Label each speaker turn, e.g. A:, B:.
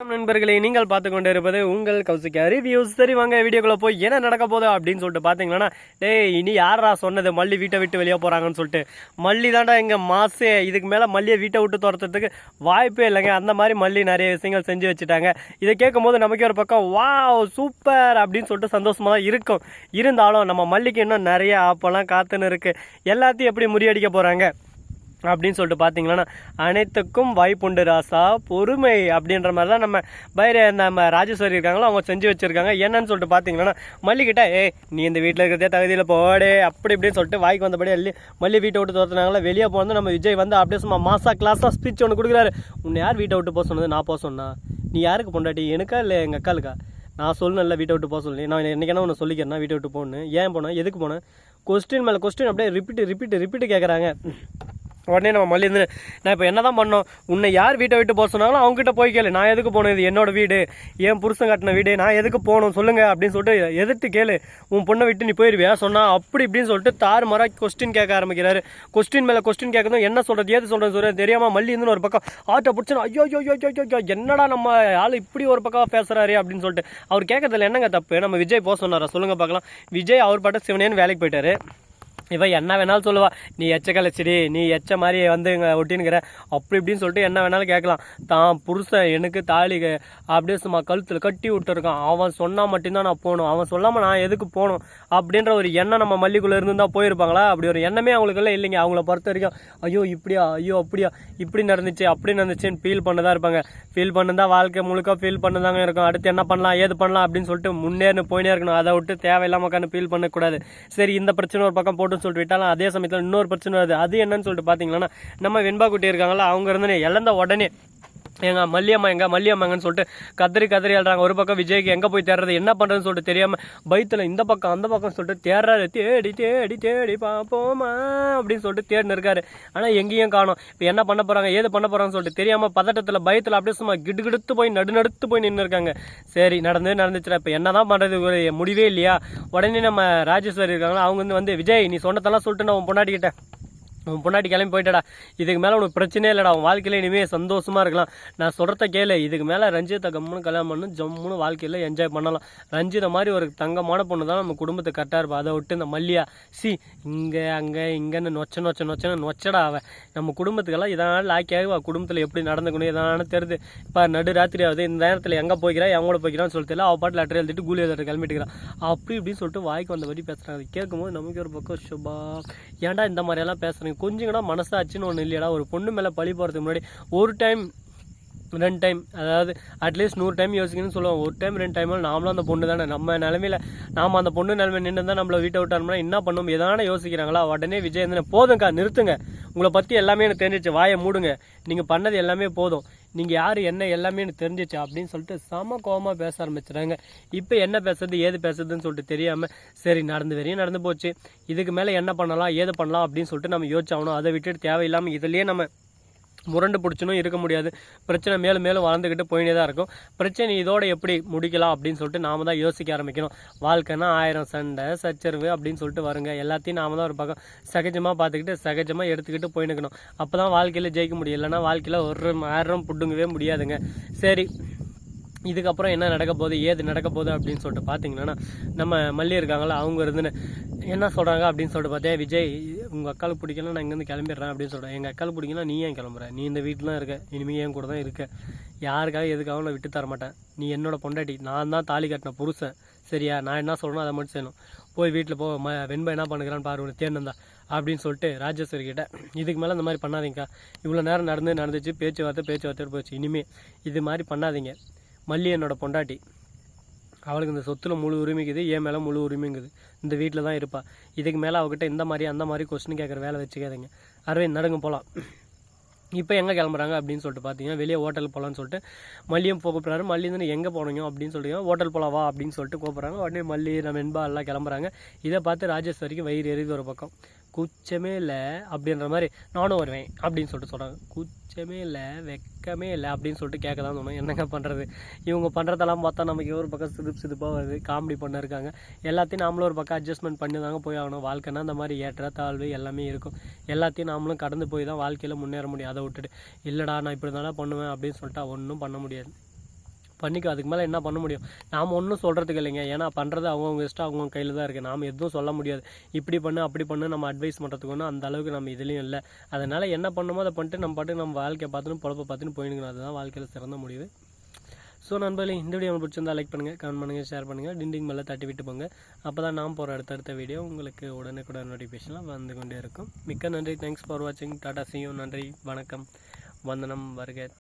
A: நண்பர்களே நீங்கள் பார்த்து கொண்டு இருப்பது உங்கள் கௌசிக்கா ரிவ்யூஸ் சரி வாங்க வீடியோக்குள்ள போய் என்ன நடக்க போதோ அப்படின்னு சொல்லிட்டு பார்த்தீங்கன்னா டே இனி யாரா சொன்னது? மல்லி வீட்டை விட்டு வெளியே போகிறாங்கன்னு சொல்லிட்டு. மல்லி தாண்டா எங்கள் மாசே. இதுக்கு மேலே மல்லியை வீட்டை விட்டு துரத்துறதுக்கு வாய்ப்பே இல்லைங்க. அந்த மாதிரி மல்லி நிறைய விஷயங்கள் செஞ்சு வச்சுட்டாங்க. இதை கேட்கும் போது நமக்கு ஒரு பக்கம் வா சூப்பர்! அப்படின்னு சொல்லிட்டு சந்தோஷமா தான் இருக்கும். இருந்தாலும் நம்ம மல்லிக்கு இன்னும் நிறைய ஆப்பெல்லாம் காத்துன்னு இருக்கு. எல்லாத்தையும் எப்படி முறியடிக்க போகிறாங்க அப்படின்னு சொல்லிட்டு பார்த்தீங்கன்னா அனைத்துக்கும் வாய்ப்புண்டு ராசா பொறுமை அப்படின்ற மாதிரி தான் நம்ம பைர நம்ம ராஜேஸ்வரி இருக்காங்களோ அவங்க செஞ்சு வச்சுருக்காங்க. என்னன்னு சொல்லிட்டு பார்த்தீங்கன்னா மல்லிக்கிட்ட ஏய் நீ இந்த வீட்டில் இருக்கிறதே தகுதியில் போடே அப்படி இப்படின்னு சொல்லிட்டு வாய்க்கு வந்தபடி அள்ளி மல்லி வீட்டை விட்டு துரத்துனாங்களா வெளியே போனது நம்ம விஜய் வந்து அப்படியே சும்மா மாசா கிளாஸாக ஸ்பீச் ஒன்று கொடுக்குறாரு. உன்னை யார் வீட்டை விட்டு போக சொன்னது? நான் போக சொன்னா? நீ யாருக்கு பொண்டாட்டி? எனக்கா இல்லை எங்கள் அக்காளுக்கா? நான் சொல்லணும்ல வீட்டை விட்டு போக சொல்லி. நான் என்னைக்கான ஒன்று சொல்லிக்கிறேன். வீட்டை விட்டு போகணும் ஏன் போனேன்? எதுக்கு போனேன்? கொஸ்டின் மேலே கொஸ்டின் அப்படியே ரிப்பீட்டு ரிப்பீட்டு ரிப்பீட் கேட்குறாங்க உடனே நம்ம மல்லி இருந்து நான் இப்போ என்ன தான் பண்ணோம்? உன்னை யார் வீட்டை விட்டு போக சொன்னாலும் அவங்ககிட்ட போய் கேளு. நான் எதுக்கு போகணும் இது என்னோட வீடு. என் புருஷன் கட்டின வீடு? நான் எதுக்கு போகணும்? சொல்லுங்க. அப்படின்னு சொல்லிட்டு எதிர்த்து கேளு. உன் பொண்ணை விட்டு நீ போயிருவியா? சொன்னா அப்படி இப்படின்னு சொல்லிட்டு தார் மாறாக கொஸ்டின் கேட்க ஆரம்பிக்கிறாரு. கொஸ்டின் மேலே கொஸ்டின் கேட்கணும் என்ன சொல்கிறது ஏது சொல்கிறது சொல்கிறது தெரியாமல் மல்லி இருந்து ஒரு பக்கம் ஆட்டை பிடிச்சா ஐயோ ஐயோ ஐயோ ஐயோ என்னடா நம்ம ஆள் இப்படி ஒரு பக்கம் பேசுகிறாரு அப்படின்னு சொல்லிட்டு அவர் கேட்கறதுல என்னங்க தப்பு? நம்ம விஜய் போக சொன்னாரா? சொல்லுங்கள் பார்க்கலாம். விஜய் அவர் பாட்ட சிவனேன்னு வேலைக்கு போயிட்டாரு. இவன் என்ன வேணாலும் சொல்லுவா. நீ எச்ச கலைச்சிடி நீ எச்ச மாதிரி வந்து இங்கே ஒட்டினுக்கிற அப்படி இப்படின்னு சொல்லிட்டு என்ன வேணாலும் கேட்கலாம். தான் புருஷன் எனக்கு தாலி அப்படியே சும்மா கழுத்தில் கட்டி விட்டுருக்கான். அவன் சொன்னால் மட்டும்தான் நான் போகணும். அவன் சொல்லாமல் நான் எதுக்கு போகணும்? அப்படின்ற ஒரு எண்ணம் நம்ம மல்லிக்குள்ளே இருந்தால் போயிருப்பாங்களா? அப்படி ஒரு எண்ணமே அவங்களுக்குள்ள இல்லைங்க. அவங்கள பொறுத்த வரைக்கும் ஐயோ இப்படியா? ஐயோ அப்படியா? இப்படி நடந்துச்சு அப்படி நடந்துச்சுன்னு ஃபீல் பண்ணதா இருப்பாங்க. ஃபீல் பண்ணதா வாழ்க்கை முழுக்க ஃபீல் பண்ணதாங்க இருக்கும். அடுத்து என்ன பண்ணலாம்? ஏது பண்ணலாம்? அப்படின்னு சொல்லிட்டு முன்னேறி போயினே இருக்கணும். அதை விட்டு தேவையில்லாமல் உட்காந்து ஃபீல் பண்ணக்கூடாது. சரி இந்த பிரச்சனை ஒரு பக்கம் போட்டு சொல்லிட்டு விட்டாலும் அதே சமயத்தில் இன்னொரு பிரச்சனை வருது. அது என்னன்னு சொல்லிட்டு பார்த்தீங்கன்னா நம்ம வெண்பா குட்டி இருக்காங்களா அவங்க இருந்தே இழந்த உடனே எங்க மல்லியம்மா எங்க மல்லியம்மாங்கன்னு சொல்லிட்டு கதறி கதறி ஆடுறாங்க ஒரு பக்கம் விஜய்க்கு எங்க போய் தேடுறது என்ன பண்றதுன்னு சொல்லிட்டு தெரியாம பைத்தில் இந்த பக்கம் அந்த பக்கம் சொல்லிட்டு தேடுறாரு. தேடி தேடி தேடி பார்ப்போமா அப்படின்னு சொல்லிட்டு தேடின்னு இருக்காரு. ஆனா எங்கேயும் காணும். இப்போ என்ன பண்ண போறாங்க ஏது பண்ண போறாங்கன்னு சொல்லிட்டு தெரியாம பதட்டத்துல பயத்துல அப்படியே சும்மா கிடுகிடுத்து போய் நடுநடுத்து போய் நின்று இருக்காங்க. சரி நடந்து நடந்துச்சுடா. இப்போ என்னதான் பண்றது ஒரு முடிவே இல்லையா? உடனே நம்ம ராஜேஸ்வரி இருக்காங்களா? அவங்க வந்து வந்து விஜய் நீ சொன்னதெல்லாம் சொல்லிட்டு நான் உன் பொண்டாட்டிக்கிட்ட உன் பொண்டாட்டி கிளம்பி போயிட்டடா. இதுக்கு மேலே உனக்கு பிரச்சனையே இல்லைடா. உன் வாழ்க்கையில் இனிமேல் சந்தோஷமாக இருக்கலாம். நான் சொல்கிறத கேளு. இதுக்கு மேலே ரஞ்சித்தை கம்முன்னு கல்யாணம் பண்ணு ஜம்முன்னு வாழ்க்கையில் என்ஜாய் பண்ணலாம். ரஞ்சிதை மாதிரி ஒரு தங்கமான பொண்ணு தான் நம்ம குடும்பத்தை கரெக்டாக இருப்பா. அதை விட்டு இந்த மல்லியா சி இங்கே அங்கே இங்கேன்னு நொச்ச நொச்ச நொச்சன்னு நொச்சடா அவ. நம்ம குடும்பத்துக்கெல்லாம் இதனால் லாக்கியாக ஆகி குடும்பத்தில் எப்படி நடந்துக்கணும் எதான தெரியுது. இப்போ நடு ராத்திரி ஆகுது. இந்த நேரத்தில் எங்கே போய்க்கிறா எங்கூட போய்க்கிறான்னு சொல்லிட்டு அவள் பாட்டு லெட்டர் எழுதிட்டு கூலி எழுதிட்டு கிளம்பிட்டுக்கிறான் அப்படி இப்படின்னு சொல்லிட்டு வாய்க்கு வந்தபடி பேசுகிறாங்க கேட்கும்போது நமக்கு ஒரு பக்கம் சுபா ஏன்டா இந்த மாதிரியெல்லாம் பேசுகிறீங்க கொஞ்சம் கூட மனசாச்சுன்னு ஒன்று இல்லையாடா. ஒரு பொண்ணு மேலே பழி போகிறதுக்கு முன்னாடி ஒரு டைம் ரெண்டு டைம் அதாவது அட்லீஸ்ட் நூறு டைம் யோசிக்கணும்னு சொல்லுவோம் ஒரு டைம் ரெண்டு டைம் நாமளும் அந்த பொண்ணு தானே. நம்ம நிலமையில நாம் அந்த பொண்ணு நிலைமை நின்று தான் நம்மளை வீட்டை விட்டாருன்னா என்ன பண்ணும்? எதான யோசிக்கிறாங்களா? உடனே விஜய் வந்து போதும்க்கா நிறுத்துங்க. உங்களை பற்றி எல்லாமே எனக்கு தெரிஞ்சிச்சு வாயை மூடுங்க. நீங்கள் பண்ணது எல்லாமே போதும். நீங்கள் யார் என்ன எல்லாமே எனக்கு தெரிஞ்சிச்சு அப்படின்னு சொல்லிட்டு செம கோபமாக பேச ஆரம்பிச்சுறாங்க இப்போ என்ன பேசுறது ஏது பேசுறதுன்னு சொல்லிட்டு தெரியாமல் சரி நடந்து வரையும் நடந்து போச்சு. இதுக்கு மேலே என்ன பண்ணலாம்? ஏது பண்ணலாம்? அப்படின்னு சொல்லிட்டு நம்ம யோசிச்சாகணும் அதை விட்டுட்டு தேவையில்லாமல் இதுலேயே நம்ம முரண்டு பிடிச்சனும் இருக்க முடியாது. பிரச்சனை மேலும் மேலும் வளர்ந்துக்கிட்டு போயினே தான் இருக்கும். பிரச்சனை இதோட எப்படி முடிக்கலாம் அப்படின்னு சொல்லிட்டு நாம தான் யோசிக்க ஆரம்பிக்கணும். வாழ்க்கைனா ஆயிரம் சண்டை சச்சரவு அப்படின்னு சொல்லிட்டு வருங்க. எல்லாத்தையும் நாம தான் ஒரு பக்கம் சகஜமாக பார்த்துக்கிட்டு சகஜமாக எடுத்துக்கிட்டு போயினுக்கணும் அப்போ தான் வாழ்க்கையில் ஜெயிக்க முடியும். இல்லைன்னா வாழ்க்கையில் ஒரு ஆயிரம் புடுங்கவே முடியாதுங்க. சரி இதுக்கப்புறம் என்ன நடக்க போகுது ஏது நடக்க போகுது அப்படின்னு சொல்லிட்டு பார்த்தீங்கன்னா நம்ம மல்லி இருக்காங்களா அவங்க இருந்துன்னு என்ன சொல்கிறாங்க அப்படின்னு சொல்லிட்டு பார்த்தேன் விஜய் உங்கள் அக்காளுக்கு பிடிக்கல நான் இங்கேருந்து கிளம்பிடுறேன் அப்படின்னு சொல்கிறேன் எங்கள் அக்காளுக்கு பிடிக்கலாம் நீ ஏன் கிளம்புற? நீ இந்த வீட்டில் தான் இருக்க இனிமேல் என் கூட தான் இருக்க. யாருக்காக எதுக்காகவும் நான் விட்டு தர மாட்டேன். நீ என்னோட பொண்டாட்டி நான் தான் தாலி கட்டின புருஷன். சரியா? நான் என்ன சொல்லணும் அதை மட்டும் செய்யணும். போய் வீட்டில் போ ம வெண்பா என்ன பண்ணுறான்னு பாரு உனக்கு தேர்ந்தா அப்படின்னு சொல்லிட்டு ராஜேஸ்வரி கிட்ட இதுக்கு மேலே இந்த மாதிரி பண்ணாதீங்கக்கா. இவ்வளோ நேரம் நடந்து நடந்துச்சு பேச்சுவார்த்தை பேச்சுவார்த்தை போச்சு. இனிமே இது மாதிரி பண்ணாதீங்க. மல்லி என்னோட பொண்டாட்டி. அவளுக்கு இந்த சொத்தில் முழு உரிமைக்குது என் மேலே முழு உரிமைங்குது. இந்த வீட்டில் தான் இருப்பா. இதுக்கு மேலே அவகிட்ட இந்த மாதிரி அந்த மாதிரி கொஸ்டின் கேட்குற வேலை வச்சுக்காதீங்க. அரவிந்த் நடுங்க போகலாம் இப்போ எங்கே கிளம்புறாங்க அப்படின்னு சொல்லிட்டு பார்த்தீங்கன்னா வெளியே ஹோட்டல் போகலான்னு சொல்லிட்டு மல்லியும் கூப்பிட்றாரு மல்லி வந்து எங்கே போனீங்க? அப்படின்னு சொல்லிட்டு ஹோட்டல் போகலாம் வா அப்படின்னு சொல்லிட்டு கூப்பிட்றாங்க. உடனே மல்லி நம்ம என்பா எல்லாம் கிளம்புறாங்க. இதை பார்த்து ராஜேஸ்வரிக்கு வயிறு எரியுது ஒரு பக்கம். குச்சமே இல்லை அப்படின்ற மாதிரி நானும் வருவேன் அப்படின்னு சொல்லிட்டு சொல்கிறாங்க குச்சமே இல்லை வெக்கமே இல்லை அப்படின்னு சொல்லிட்டு கேட்க தான் தோணும் என்னங்க பண்ணுறது இவங்க பண்ணுறதெல்லாம் பார்த்தா நமக்கு ஒரு பக்கம் சிதுப்பு சிதுப்பாக வருது. காமெடி பண்ண இருக்காங்க. எல்லாத்தையும் நாமளும் ஒரு பக்கம் அட்ஜஸ்ட்மெண்ட் பண்ணி தாங்க போய் ஆகணும். வாழ்க்கைனா அந்த மாதிரி ஏற்ற தாழ்வு எல்லாமே இருக்கும். எல்லாத்தையும் நாமளும் கடந்து போய் தான் வாழ்க்கையில் முன்னேற முடியும். அதை விட்டுட்டு இல்லைடா நான் இப்படி தானே பண்ணுவேன் அப்படின்னு சொல்லிட்டு ஒன்றும் பண்ண முடியாது. பண்ணிக்கோ அதுக்கு மேலே என்ன பண்ண முடியும்? நாம் ஒன்றும் சொல்கிறதுக்கு இல்லைங்க. ஏன்னா பண்ணுறது அவங்கவுங்க இஷ்டம் அவங்கவுங்க கையில் தான் இருக்குது நாம் எதுவும் சொல்ல முடியாது. இப்படி பண்ணு அப்படி பண்ணு நம்ம அட்வைஸ் பண்ணுறதுக்கு ஒன்றும் அந்த அளவுக்கு நம்ம இதுலேயும் இல்லை. அதனால் என்ன பண்ணுமோ அதை பண்ணிட்டு நம்ம பாட்டுக்கு நம்ம வாழ்க்கையை பார்த்துன்னு பொழப்ப பார்த்துன்னு போயிடுங்க அதுதான் வாழ்க்கையில் சிறந்த முடிவு. ஸோ நண்பர்களே இந்த வீடியோ உங்களுக்கு பிடிச்சிருந்தா லைக் பண்ணுங்கள் கமெண்ட் பண்ணுங்கள் ஷேர் பண்ணுங்கள் டிண்டிங் மேலே தட்டி விட்டு போங்க. அப்போ தான் நாம் போகிற அடுத்தடுத்த வீடியோ உங்களுக்கு உடனுக்குடன் நோட்டிஃபிகேஷன்லாம் வந்து கொண்டே இருக்கும். மிக்க நன்றி. தேங்க்ஸ் ஃபார் வாட்சிங் டாடா சியூ நன்றி. வணக்கம். வந்தனம். வருக.